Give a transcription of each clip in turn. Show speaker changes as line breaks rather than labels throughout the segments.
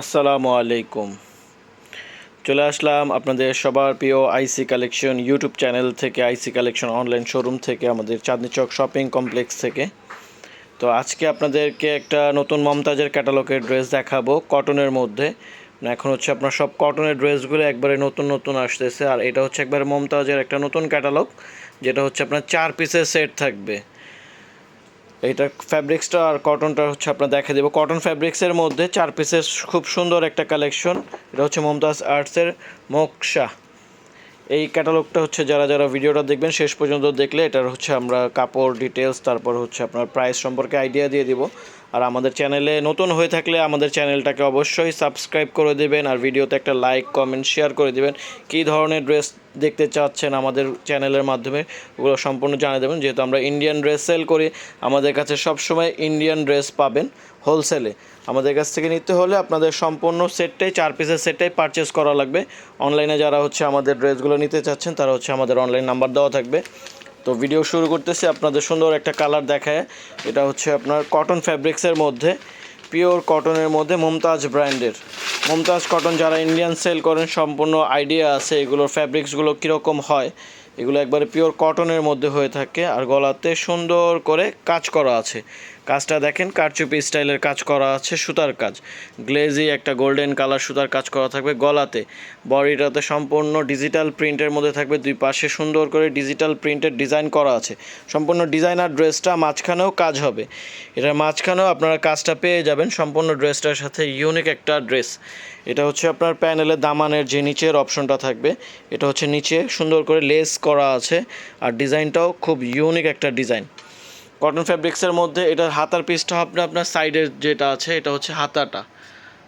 আসসালামু আলাইকুম। চলে আসলাম আপনাদের সবার প্রিয় আইসি কালেকশন ইউটিউব চ্যানেল থেকে আইসি কালেকশন অনলাইন শোরুম থেকে, আমাদের চাঁদনি চক শপিং কমপ্লেক্স থেকে। তো আজকে আপনাদেরকে একটা নতুন মমতাজের ক্যাটালগের ড্রেস দেখাবো কটনের মধ্যে। মানে এখন হচ্ছে আপনার সব কটনের ড্রেসগুলো একবারে নতুন নতুন আসতেছে। আর এটা হচ্ছে একবারে মমতাজের একটা নতুন ক্যাটালগ যেটা হচ্ছে আপনার চার পিসের সেট থাকবে। এইটা ফ্যাব্রিক্সটা আর কটনটা হচ্ছে আপনার দেখা দেবো। কটন ফ্যাব্রিক্সের মধ্যে চার পিসের খুব সুন্দর একটা কালেকশন এটা হচ্ছে মমতাজ আর্টসের মোকশা এই ক্যাটালগটা হচ্ছে যারা যারা ভিডিওটা দেখবেন, শেষ পর্যন্ত দেখলে এটার হচ্ছে আমরা কাপড় ডিটেলস তারপর হচ্ছে আপনার প্রাইস সম্পর্কে আইডিয়া দিয়ে দিব। আর আমাদের চ্যানেলে নতুন হয়ে থাকলে আমাদের চ্যানেলটাকে অবশ্যই সাবস্ক্রাইব করে দেবেন আর ভিডিওতে একটা লাইক, কমেন্ট, শেয়ার করে দেবেন। কী ধরনের ড্রেস দেখতে চাচ্ছেন আমাদের চ্যানেলের মাধ্যমে ওগুলো সম্পূর্ণ জানিয়ে দেবেন। যেহেতু আমরা ইন্ডিয়ান ড্রেস সেল করি, আমাদের কাছে সবসময় ইন্ডিয়ান ড্রেস পাবেন হোলসেলে আমাদের কাছ থেকে নিতে হলে আপনাদের সম্পূর্ণ সেটটাই, চার পিসের সেটটাই পারচেস করা লাগবে। অনলাইনে যারা হচ্ছে আমাদের ড্রেসগুলো নিতে চাচ্ছেন, তারা হচ্ছে আমাদের অনলাইন নাম্বার দেওয়া থাকবে। তো ভিডিও শুরু করতেছি আপনাদের সুন্দর একটা কালার দেখায়। এটা হচ্ছে আপনার কটন ফ্যাব্রিক্সের মধ্যে পিওর কটনের মধ্যে মমতাজ ব্র্যান্ডের মমতাজ কটন যারা ইন্ডিয়ান সেল করেন, সম্পূর্ণ আইডিয়া আছে এগুলোর ফ্যাব্রিক্সগুলো কীরকম হয়। এগুলো একবারে পিওর কটনের মধ্যে হয়ে থাকে, আর গলাতে সুন্দর করে কাজ করা আছে। কাজটা দেখেন, কারচুপি স্টাইলের কাজ করা আছে, সুতার কাজ। গ্লেজি একটা গোল্ডেন কালার সুতার কাজ করা থাকবে গলাতে। বডিটাতে সম্পূর্ণ ডিজিটাল প্রিন্টের মধ্যে থাকবে, দুই পাশে সুন্দর করে ডিজিটাল প্রিন্টের ডিজাইন করা আছে। সম্পূর্ণ ডিজাইনার ড্রেসটা মাঝখানেও কাজ হবে। এটার মাঝখানেও আপনারা কাজটা পেয়ে যাবেন, সম্পূর্ণ ড্রেসটার সাথে ইউনিক একটা ড্রেস। এটা হচ্ছে আপনার প্যানেলের দামানের যে নিচের অপশনটা থাকবে, এটা হচ্ছে নিচে সুন্দর করে লেস করা আছে। আর ডিজাইনটাও খুব ইউনিক একটা ডিজাইন। কটন ফ্যাব্রিক্সের মধ্যে এটার হাতার পিসটা হবে আপনার সাইডের যেটা আছে, এটা হচ্ছে হাতাটা।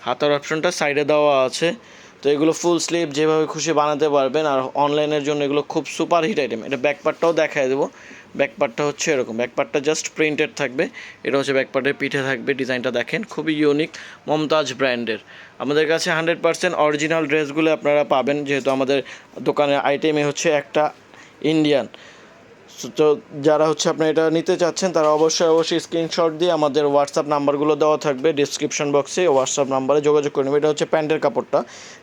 হাতার অপশনটা সাইডে দেওয়া আছে। তো এগুলো ফুল স্লিভ যেভাবে খুশি বানাতে পারবেন। আর অনলাইনের জন্য এগুলো খুব সুপার হিট আইটেম এটা ব্যাকপার্টটাও দেখায় দেবো। ব্যাকপার্টটা হচ্ছে এরকম। ব্যাকপার্টটা জাস্ট প্রিন্টেড থাকবে। এটা হচ্ছে ব্যাকপার্টের পিঠে থাকবে। ডিজাইনটা দেখেন। খুবই ইউনিক মমতাজ ব্র্যান্ডের আমাদের কাছে হান্ড্রেড পার্সেন্ট অরিজিনাল ড্রেসগুলো আপনারা পাবেন। যেহেতু আমাদের দোকানের আইটেমে হচ্ছে একটা ইন্ডিয়ান তো যারা হচ্ছে আপনি এটা নিতে চাচ্ছেন, তারা অবশ্যই অবশ্যই স্ক্রিনশট দিয়ে আমাদের হোয়াটসঅ্যাপ নাম্বারগুলো দেওয়া থাকবে ডিসক্রিপশন বক্সে হোয়াটসঅ্যাপ নাম্বারে যোগাযোগ করে নেবে এটা হচ্ছে প্যান্টের কাপড়টা।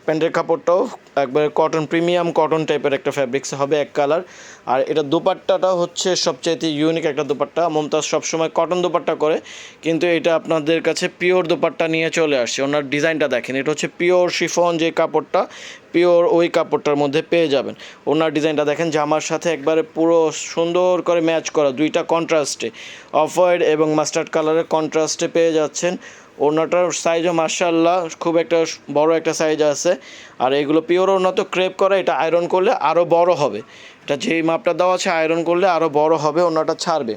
প্যান্টের কাপড়টাও একবারে কটন প্রিমিয়াম কটন টাইপের একটা ফ্যাব্রিক্স হবে এক কালার আর এটা দুপাট্টাটা হচ্ছে সবচাইতে ইউনিক একটা দুপাট্টা। মমতাজ সবসময় কটন দুপাট্টা করে, কিন্তু এটা আপনাদের কাছে পিওর দুপাট্টা নিয়ে চলে আসছে। ওনার ডিজাইনটা দেখেন, এটা হচ্ছে পিওর শিফন যে কাপড়টা পিওর ওই কাপড়টার মধ্যে পেয়ে যাবেন। ওনার ডিজাইনটা দেখেন, জামার সাথে একবারে পুরো সুন্দর করে ম্যাচ করা, দুইটা কন্ট্রাস্টে। অফ হোয়াইট এবং মাস্টার্ড কালারের কন্ট্রাস্টে পেয়ে যাচ্ছেন। ওনাটার সাইজও মার্শাল্লাহ খুব একটা বড় একটা সাইজ আছে। আর এগুলো পিওর ওনা তো ক্রেপ করা, এটা আয়রন করলে আরও বড় হবে। এটা যেই মাপটা দেওয়া আছে আয়রন করলে আরও বড় হবে ওনাটা ছাড়বে।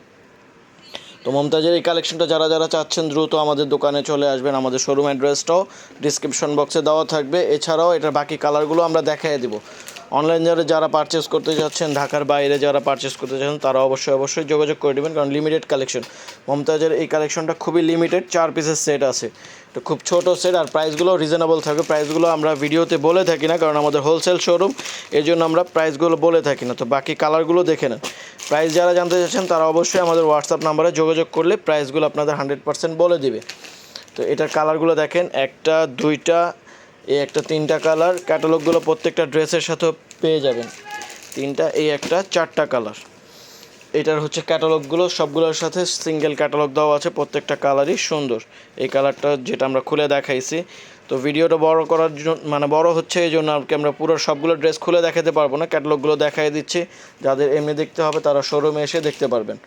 তো মমতাজের এই কালেকশনটা যারা যারা চাচ্ছেন, দ্রুত আমাদের দোকানে চলে আসবেন। আমাদের শোরুম অ্যাড্রেসটাও ডিসক্রিপশন বক্সে দেওয়া থাকবে। এছাড়াও এটার বাকি কালারগুলো আমরা দেখাই দেবো। অনলাইন যারা যারা পারচেস করতে যাচ্ছেন, ঢাকার বাইরে যারা পারচেস করতে যাচ্ছেন, তারা অবশ্যই অবশ্যই যোগাযোগ করে দেবেন কারণ লিমিটেড কালেকশন মমতাজের এই কালেকশনটা খুবই লিমিটেড চার পিসের সেট আছে। তো খুব ছোট সেট আর প্রাইসগুলো রিজনেবল থাকবে প্রাইসগুলো আমরা ভিডিওতে বলে থাকি না, কারণ আমাদের হোলসেল শোরুম এই জন্য আমরা প্রাইসগুলো বলে থাকি না। তো বাকি কালারগুলো দেখে নেন। প্রাইস যারা জানতে চাচ্ছেন, তারা অবশ্যই আমাদের হোয়াটসঅ্যাপ নাম্বারে যোগাযোগ করলে প্রাইসগুলো আপনাদের হান্ড্রেড পার্সেন্ট বলে দিবে। তো এটার কালারগুলো দেখেন, একটা, দুইটা এই একটা তিনটা কালার ক্যাটালগুলো প্রত্যেকটা ড্রেসের সাথেও পেয়ে যাবেন। তিনটা, এই একটা, চারটা কালার। এটার হচ্ছে ক্যাটালগুলো সবগুলোর সাথে সিঙ্গেল ক্যাটালগ দেওয়া আছে, প্রত্যেকটা কালারই সুন্দর। এই কালারটা যেটা আমরা খুলে দেখাইছি। তো ভিডিওটা বড় করার জন্য মানে বড় হচ্ছে এই জন্য আর কি আমরা পুরো সবগুলো ড্রেস খুলে দেখাতে পারব না ক্যাটালগুলো দেখাই দিচ্ছি। যাদের এমনি দেখতে হবে, তারা শোরুমে এসে দেখতে পারবেন।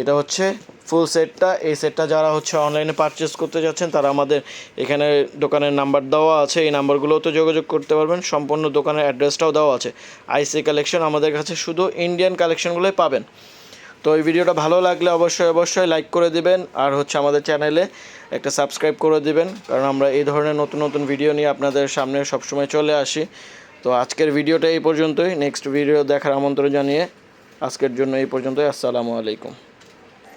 এটা হচ্ছে ফুল সেটটা এই সেটটা যারা হচ্ছে অনলাইনে পারচেস করতে যাচ্ছেন, তারা আমাদের এখানে দোকানের নাম্বার দেওয়া আছে। এই নাম্বারগুলোতে যোগাযোগ করতে পারবেন। সম্পূর্ণ দোকানের অ্যাড্রেসটাও দেওয়া আছে। আইসি কালেকশন আমাদের কাছে শুধু ইন্ডিয়ান কালেকশনগুলোই পাবেন। তো এই ভিডিওটা ভালো লাগলে অবশ্যই অবশ্যই লাইক করে দিবেন। আর হচ্ছে আমাদের চ্যানেলে একটা সাবস্ক্রাইব করে দিবেন। কারণ আমরা এই ধরনের নতুন নতুন ভিডিও নিয়ে আপনাদের সামনে সবসময় চলে আসি। তো আজকের ভিডিওটা এই পর্যন্তই। নেক্সট ভিডিও দেখার আমন্ত্রণ জানিয়ে আজকের জন্য এই পর্যন্তই। আসসালামু আলাইকুম।